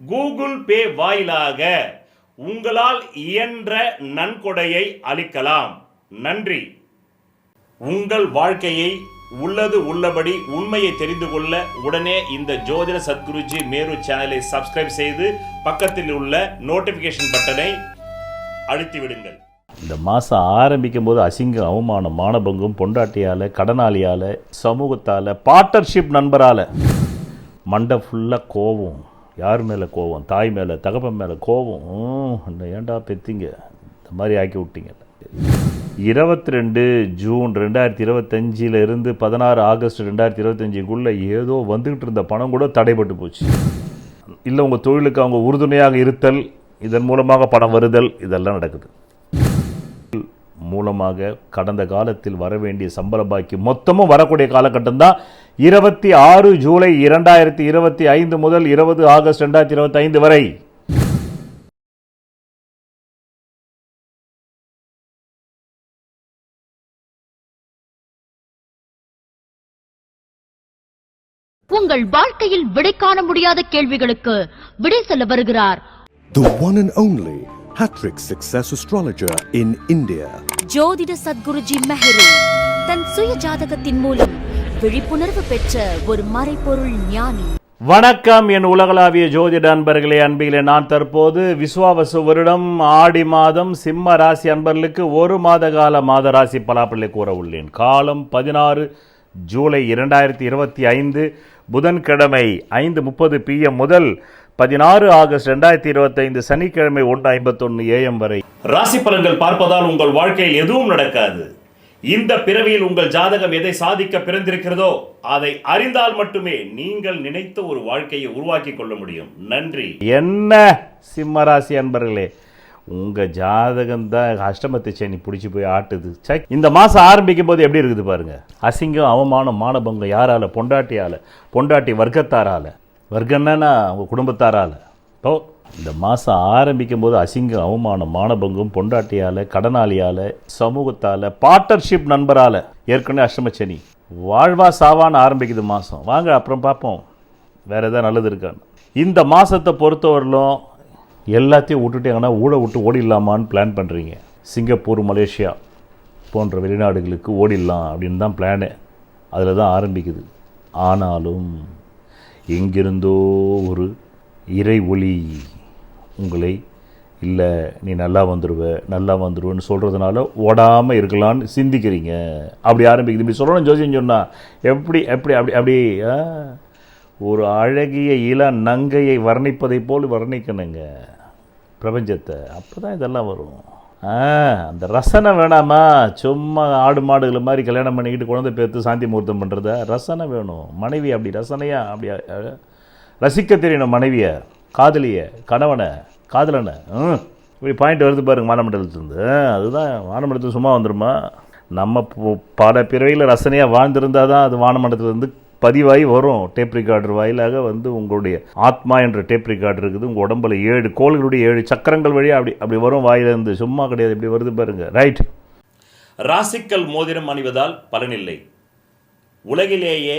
Google Pay வாயிலாக உங்களால் இயன்ற நன்கொடையை அளிக்கலாம். நன்றி. உங்கள் வாழ்க்கையை உள்ளது உள்ளபடி உண்மையை தெரிந்து கொள்ள உடனே இந்த ஜோதிட சத்குருஜி மேரு சேனலை சப்ஸ்கிரைப் செய்து பக்கத்தில் உள்ள நோட்டிபிகேஷன் பட்டனை அழுத்தி விடுங்கள் இந்த மாதம் ஆரம்பிக்கும் போது அசிங்கம் அவமானம் மானபங்கும் பொண்டாட்டியால் கடனாளியால் சமூகத்தால் பார்ட்னர்ஷிப் நண்பரால் மண்டை ஃபுல்லாக கோவம். யார் மேலே கோவம்? தாய் மேலே தகப்பன் மேலே கோவம்? என்ன ஏண்டா ஏன்டா பெத்திங்க? இந்த மாதிரி ஆக்கி விட்டீங்க. இருபத்தி ரெண்டு ஜூன் ரெண்டாயிரத்தி இருபத்தஞ்சில இருந்து பதினாறு ஆகஸ்ட் ரெண்டாயிரத்தி இருபத்தஞ்சிக்குள்ளே ஏதோ வந்துக்கிட்டு இருந்த பணம் கூட தடைப்பட்டு போச்சு. இல்லை உங்கள் தொழிலுக்கு அவங்க உறுதுணையாக இருத்தல் இதன் மூலமாக பணம் வருதல் இதெல்லாம் நடக்குது. மூலமாக கடந்த காலத்தில் வர வேண்டிய சம்பள பாக்கி மொத்தமும் வரக்கூடிய காலகட்டம் தான் இருபத்தி ஆறு ஜூலை இரண்டாயிரத்தி இருபத்தி ஐந்து முதல் இருபது ஆகஸ்ட் ரெண்டாயிரத்தி இருபத்தி ஐந்து வரை உங்கள் வாழ்க்கையில் விடை காண முடியாத கேள்விகளுக்கு விடை சொல்ல வருகிறார் The one and only Hattrick Success Astrologer in India. ஜோதிட சத்குருஜி மெஹரு தன் சுய ஜாதகத்தின் மூலம் விழிப்புணர்வு பெற்ற ஒரு மறைப்பொருள் ஞானி. வணக்கம் என் உலகளாவிய ஜோதிட அன்பர்களே அன்பிகளே. நான் தற்போது விஸ்வாவசு வருடம் ஆடி மாதம் சிம்ம ராசி அன்பர்களுக்கு ஒரு மாத கால மாத ராசி பலாப்பள்ளி கூற உள்ளேன். காலம் பதினாறு ஜூலை இரண்டாயிரத்தி இருபத்தி ஐந்து புதன்கிழமை ஐந்து முப்பது பிஎம் முதல் பதினாறு ஆகஸ்ட் ரெண்டாயிரத்தி இருபத்தைந்து சனிக்கிழமை ஒன்று ஐம்பத்தொன்று ஏஎம் வரை. ராசி பலன்கள் பார்ப்பதால் உங்கள் வாழ்க்கையில் எதுவும் நடக்காது. இந்த பிறவியில் உங்கள் ஜாதகம் எதை சாதிக்க பிறந்திருக்கிறதோ அதை அறிந்தால் மட்டுமே நீங்கள் நினைத்த ஒரு வாழ்க்கையை உருவாக்கி கொள்ள முடியும். நன்றி. என்ன சிம்மராசி அன்பர்களே உங்க ஜாதகம் தான் அஷ்டமத்தை சனி பிடிச்சி போய் ஆட்டுது. சை இந்த மாசம் ஆரம்பிக்கும் போது எப்படி இருக்குது பாருங்க? அசிங்கம் அவமானம் மானபங்கம் யாரால? பொண்டாட்டியால? பொண்டாட்டி வர்க்கத்தாரால? வர்க்கன்னா உங்க குடும்பத்தாரால? இப்போ இந்த மாதம் ஆரம்பிக்கும் போது அசிங்கம் அவமானம் மானபங்கம் பொண்டாட்டியால் கடனாளியால் சமூகத்தால் பார்ட்னர்ஷிப் நண்பரால் ஏற்கனவே அஷ்டமச்சனி வாழ்வா சாவான்னு ஆரம்பிக்குது மாதம் வாங்க அப்புறம் பார்ப்போம். வேறு எதாவது நல்லது இருக்கான்னு. இந்த மாதத்தை பொறுத்தவரையிலும் எல்லாத்தையும் விட்டுட்டு ஊழ ஊட விட்டு ஓடிடலாமான்னு பிளான் பண்ணுறீங்க சிங்கப்பூர் மலேசியா போன்ற வெளிநாடுகளுக்கு ஓடிடலாம் அப்படின்னு தான் பிளானு அதில் தான் ஆரம்பிக்குது. ஆனாலும் எங்கிருந்தோ ஒரு இறை ஒளி உங்களை இல்லை நீ நல்லா வந்துடுவ நல்லா வந்துடுவேன்னு சொல்கிறதுனால ஓடாமல் இருக்கலான்னு சிந்திக்கிறீங்க. அப்படி ஆரம்பிக்குது. இப்படி சொல்லணும் ஜோசியம் சொன்னால் எப்படி எப்படி அப்படி அப்படி ஆ, ஒரு அழகிய இள நங்கையை வர்ணிப்பதை போல் வர்ணிக்கணுங்க பிரபஞ்சத்தை. அப்போ தான் இதெல்லாம் வரும். ஆ அந்த ரசனை வேணாமா? சும்மா ஆடு மாடுகளை மாதிரி கல்யாணம் பண்ணிக்கிட்டு குழந்தை பேர்த்து சாந்தி முகூர்த்தம் பண்ணுறத ரசனை வேணும். மனைவி அப்படி ரசனையாக அப்படி ரசிக்க தெரியணும் மனைவியை. காதலியை கணவனை காதலனை ம் இப்படி பாயிண்ட் வருது பாருங்க வானமண்டலத்துலேருந்து அதுதான் வானமண்டலத்தில் சும்மா வந்துருமா? நம்ம பல பிறவையில் ரசனையாக வாழ்ந்திருந்தால் தான் அது வானமண்டலத்துலேருந்து பதிவாகி வரும். டேப் ரிகார்டர் வாயிலாக வந்து உங்களுடைய ஆத்மா என்ற டேப் ரிகார்டர் இருக்குது. உங்கள் உடம்புல ஏழு கோள்களுடைய ஏழு சக்கரங்கள் வழியாக அப்படி அப்படி வரும் வாயிலிருந்து சும்மா கிடையாது இப்படி வருது பாருங்க. ரைட் ராசிக்கல் மோதிரம் அணிவதால் பலனில்லை. உலகிலேயே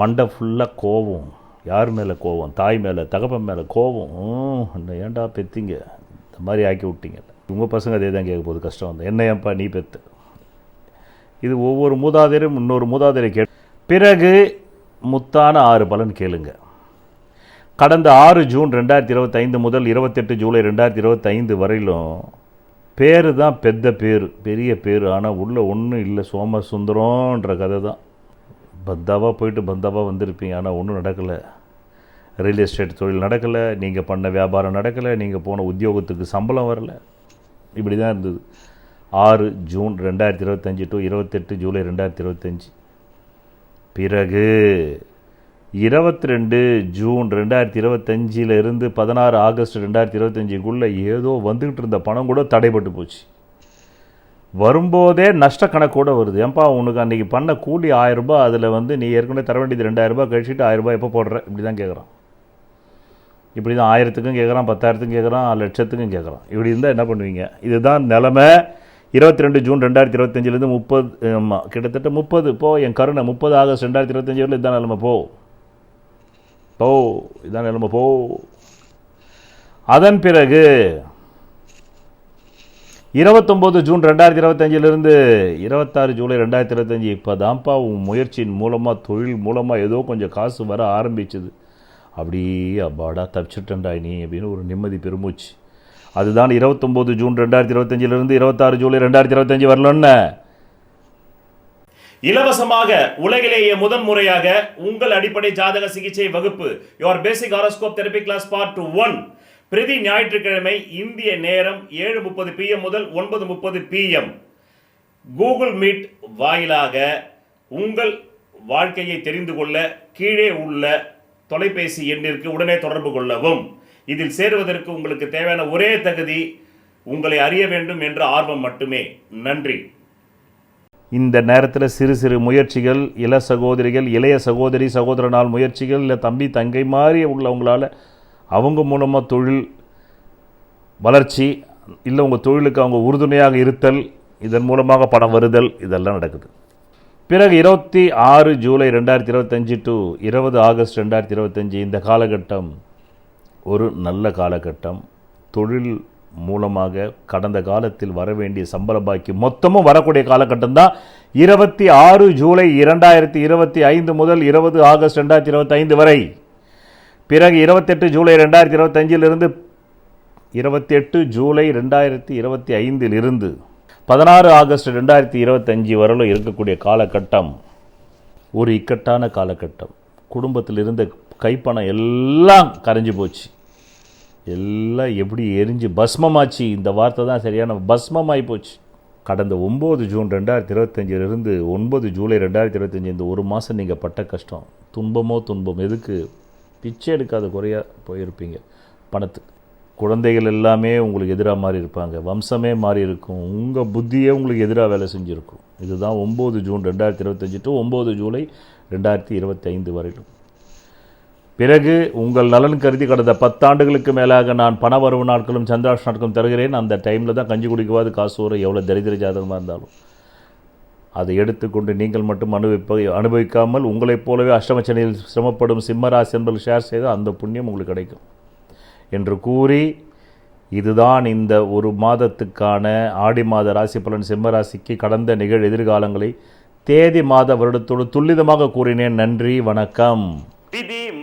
மண்டை ஃபுல்லாக கோவம். யார் மேலே கோவம்? தாய் மேலே தகப்பன் மேலே கோவம். என்ன ஏன்டா பெத்திங்க? இந்த மாதிரி ஆக்கி விட்டீங்க. உங்கள் பசங்க அதே தான் கேட்க போது கஷ்டம் வந்து. என்ன ஏன்ப்பா நீ பெத்து? இது ஒவ்வொரு மூதாதையரும் இன்னொரு மூதாதையரை கே பிறகு முத்தான ஆறு பலன் கேளுங்க. கடந்த ஆறு ஜூன் ரெண்டாயிரத்தி இருபத்தைந்து முதல் இருபத்தெட்டு ஜூலை ரெண்டாயிரத்தி இருபத்தைந்து வரையிலும் பேர் தான் பெத்த பேர் பெரிய பேர். ஆனால் உள்ள ஒன்றும் இல்லை. சோமசுந்தரம்ன்ற கதை தான். பந்தாவாக போயிட்டு பந்தாவாக வந்திருப்பீங்க. ஆனால் ஒன்றும் நடக்கலை. ரியல் எஸ்டேட் தொழில் நடக்கலை. நீங்கள் பண்ண வியாபாரம் நடக்கலை. நீங்கள் போன உத்தியோகத்துக்கு சம்பளம் வரல. இப்படி தான் இருந்தது. ஆறு ஜூன் ரெண்டாயிரத்தி இருபத்தஞ்சி டு இருபத்தெட்டு ஜூலை ரெண்டாயிரத்தி இருபத்தஞ்சி. பிறகு இருபத்தி ரெண்டு ஜூன் ரெண்டாயிரத்தி இருபத்தஞ்சிலிருந்து பதினாறு ஆகஸ்ட் ரெண்டாயிரத்தி இருபத்தஞ்சிக்குள்ளே ஏதோ வந்துக்கிட்டு இருந்த பணம் கூட தடைப்பட்டு போச்சு. வரும்போதே நஷ்ட கணக்கோட வருது. ஏன்பா உனக்கு அன்றைக்கி பண்ண கூலி ஆயிரரூபா அதில் வந்து நீ ஏற்கனவே தர வேண்டியது ரெண்டாயிரரூபா கழிச்சிட்டு ஆயிரரூபா எப்போ போடுற? இப்படி தான் கேட்குறான் இப்படி தான் ஆயிரத்துக்கும் கேட்குறான் பத்தாயிரத்துக்கும் கேட்குறான் லட்சத்துக்கும் கேட்குறான் இப்படி இருந்தால் என்ன பண்ணுவீங்க? இதுதான் நிலமை. இருபத்தி ரெண்டு ஜூன் ரெண்டாயிரத்தி இருபத்தஞ்சிலேருந்து முப்பது ஆமாம் கிட்டத்தட்ட முப்பது. போ என் கருணை முப்பது ஆகஸ்ட் ரெண்டாயிரத்தி இருபத்தஞ்சி வரல இதான் நிலமை. போ. போ இதான் நிலமை. போ. அதன் பிறகு இருபத்தொம்போது ஜூன் ரெண்டாயிரத்தி இருபத்தஞ்சிலிருந்து இருபத்தாறு ஜூலை ரெண்டாயிரத்தி இருபத்தஞ்சி இப்போ தான்ப்பா உன் முயற்சியின் மூலமாக தொழில் மூலமாக ஏதோ கொஞ்சம் காசு வர ஆரம்பிச்சது. அப்படியே அப்பாடா தப்பிச்சிட்டேன்டா நீ அப்படின்னு ஒரு நிம்மதி பெருமூச்சு. அதுதான் இருபத்தொம்போது ஜூன் ரெண்டாயிரத்தி இருபத்தஞ்சிலிருந்து இருபத்தாறு ஜூலை ரெண்டாயிரத்தி இருபத்தஞ்சி வரலன்னு. இலவசமாக உலகிலேயே முதன் முறையாக உங்கள் அடிப்படை ஜாதக சிகிச்சை வகுப்பு your basic horoscope therapy class part one பிரதி ஞாயிற்றுக்கிழமை இந்திய நேரம் ஏழு முப்பது பிஎம் முதல் ஒன்பது முப்பது பிஎம் கூகுள் மீட் வாயிலாக உங்கள் வாழ்க்கையை தெரிந்து கொள்ள கீழே உள்ள தொலைபேசி எண்ணிற்கு உடனே தொடர்பு கொள்ளவும். இதில் சேருவதற்கு உங்களுக்கு தேவையான ஒரே தகுதி உங்களை அறிய வேண்டும் என்ற ஆர்வம் மட்டுமே. நன்றி. இந்த நேரத்தில் சிறு சிறு முயற்சிகள் இள சகோதரிகள் இளைய சகோதரி சகோதரனால் முயற்சிகள் இல்லை தம்பி தங்கை மாதிரி உள்ளவங்களால் அவங்க மூலமாக தொழில் வளர்ச்சி இல்லை உங்கள் தொழிலுக்கு அவங்க உறுதுணையாக இருத்தல் இதன் மூலமாக பணம் வருதல் இதெல்லாம் நடக்குது. பிறகு இருபத்தி ஆறு ஜூலை ரெண்டாயிரத்தி இருபத்தஞ்சி டு இருபது ஆகஸ்ட் ரெண்டாயிரத்தி இருபத்தஞ்சி இந்த காலகட்டம் ஒரு நல்ல காலகட்டம். தொழில் மூலமாக கடந்த காலத்தில் வர வேண்டிய சம்பள பாக்கி மொத்தமும் வரக்கூடிய காலகட்டம் தான் இருபத்தி ஆறு ஜூலை இரண்டாயிரத்தி இருபத்தி ஐந்து முதல் இருபது ஆகஸ்ட் ரெண்டாயிரத்தி இருபத்தைந்து வரை. பிறகு இருபத்தெட்டு ஜூலை ரெண்டாயிரத்தி இருபத்தஞ்சிலிருந்து இருபத்தெட்டு ஜூலை ரெண்டாயிரத்தி இருபத்தி ஐந்தில் இருந்து பதினாறு ஆகஸ்ட் ரெண்டாயிரத்தி இருபத்தஞ்சி வரலும் இருக்கக்கூடிய காலகட்டம் ஒரு இக்கட்டான காலகட்டம். குடும்பத்தில் இருந்த கைப்பணம் எல்லாம் கரைஞ்சி போச்சு. எல்லாம் எப்படி எரிஞ்சு பஸ்மமாச்சு. இந்த வார்த்தை தான் சரியான பஸ்மமாகி போச்சு. கடந்த ஒம்பது ஜூன் ரெண்டாயிரத்தி இருபத்தஞ்சிலிருந்து ஒன்பது ஜூலை ரெண்டாயிரத்தி இருபத்தஞ்சி இந்த ஒரு மாதம் நீங்கள் பட்ட கஷ்டம். துன்பமோ துன்பம் எதுக்கு? பிச்சை எடுக்காத குறையாக போயிருப்பீங்க. பணத்துக்கு குழந்தைகள் எல்லாமே உங்களுக்கு எதிராக மாறி இருப்பாங்க. வம்சமே மாறி இருக்கும். உங்கள் புத்தியே உங்களுக்கு எதிராக வேலை செஞ்சுருக்கும். இதுதான் ஒம்பது ஜூன் ரெண்டாயிரத்தி இருபத்தஞ்சி டு ஒம்பது ஜூலை ரெண்டாயிரத்தி இருபத்தி ஐந்து வரையிலும். பிறகு உங்கள் நலன் கருதி கடந்த பத்தாண்டுகளுக்கு மேலாக நான் பண வரவு நாட்களும் சந்திராஷ் நாட்களும் தருகிறேன். அந்த டைமில் தான் கஞ்சி குடிக்குவாது காசு வரும் எவ்வளோ தரித்திர ஜாதகமாக இருந்தாலும். அதை எடுத்துக்கொண்டு நீங்கள் மட்டும் அனுபவிப்ப அனுபவிக்காமல் உங்களைப் போலவே அஷ்டமச்சனையில் சிரமப்படும் சிம்மராசி என்பது ஷேர் செய்தால் அந்த புண்ணியம் உங்களுக்கு கிடைக்கும். என்று கூறி இதுதான் இந்த ஒரு மாதத்துக்கான ஆடி மாத ராசி பலன் சிம்மராசிக்கு கடந்த நிகழ் எதிர்காலங்களை தேதி மாத வருடத்தோடு துல்லிதமாக கூறினேன். நன்றி வணக்கம்.